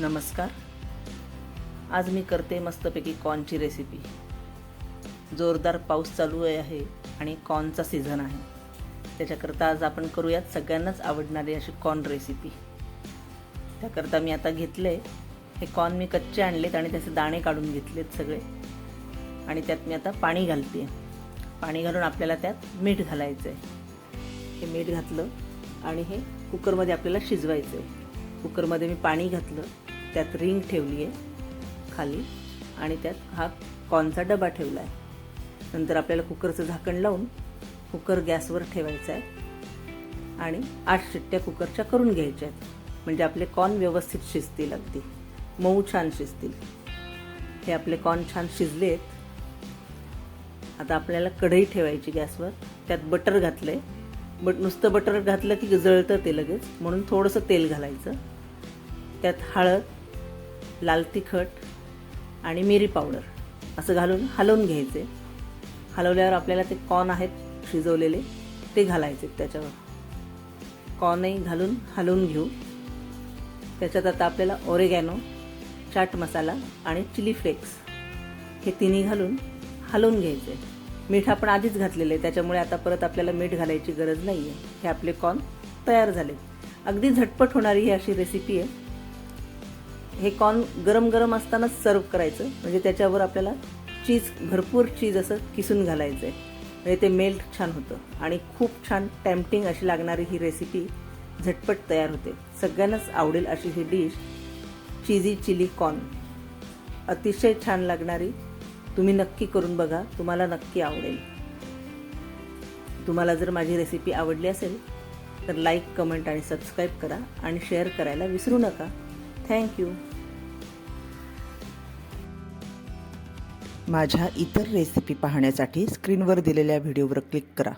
नमस्कार. आज मी करते मस्तपैकी कॉर्नची रेसिपी जोरदार पाऊस चालू आहे आणि कॉर्नचा सीझन आहे. त्याच्याकरता आज आपण करूयात सगळ्यांनाच आवडणारी अशी कॉर्न रेसिपी त्याकरता मी आता घेतले. हे कॉर्न मी कच्चे आणलेत आणि त्याचे दाणे काढून घेतलेत सगळे. आणि त्यात मी आता पाणी घालते. पाणी घालून आपल्याला त्यात मीठ घालायचं आहे हे मीठ घातलं आणि हे कुकरमध्ये आपल्याला शिजवायचं आहे कुकरमध्ये मी पाणी घातलं. त्यात रिंग ठेवली आहे खाली आणि त्यात हा कॉर्नचा डबा ठेवला आहे. नंतर आपल्याला कुकरचं झाकण लावून कुकर गॅसवर ठेवायचं आहे आणि आठ शिट्ट्या कुकरच्या करून घ्यायच्या आहेत. म्हणजे आपले कॉर्न व्यवस्थित शिजतील अगदी. मऊ छान शिजतील. हे आपले कॉर्न छान शिजले आहेत. आता आपल्याला कढई ठेवायची गॅसवर. त्यात बटर घातलं आहे बट नुसतं बटर घातलं की जळतं ते लगेच. म्हणून थोडंसं तेल घालायचं. त्यात हळद लाल तिखट आणि मिरी पावडर असं घालून हलवून घ्यायचे. हलवल्यावर आपल्याला ते कॉर्न आहेत शिजवलेले ते घालायचे त्याच्यावर. कॉर्नही घालून हलवून घेऊ. त्याच्यात आता आपल्याला ओरेगॅनो चाट मसाला आणि चिली फ्लेक्स हे तिन्ही घालून हलवून घ्यायचे. मीठ आपण आधीच घातलेलं आहे त्याच्यामुळे आता परत आपल्याला मीठ घालायची गरज नाही आहे हे आपले कॉर्न तयार झाले अगदी झटपट होणारी ही अशी रेसिपी आहे. हे कॉर्न गरम गरम असतानाच सर्व करायचं. म्हणजे त्याच्यावर आपल्याला चीज भरपूर चीज असं किसून घालायचं आहे म्हणजे ते मेल्ट छान होतं. आणि खूप छान टॅम्पटिंग अशी लागणारी ही रेसिपी झटपट तयार होते. सगळ्यांनाच आवडेल अशी ही डिश चिझी चिली कॉर्न अतिशय छान लागणारी. तुम्ही नक्की करून बघा. तुम्हाला नक्की आवडेल. तुम्हाला जर माझी रेसिपी आवडली असेल तर लाईक कमेंट आणि सबस्क्राईब करा आणि शेअर करायला विसरू नका. थँक्यू माझ्या इतर रेसिपी पाहण्यासाठी स्क्रीनवर दिलेल्या व्हिडिओवर क्लिक करा.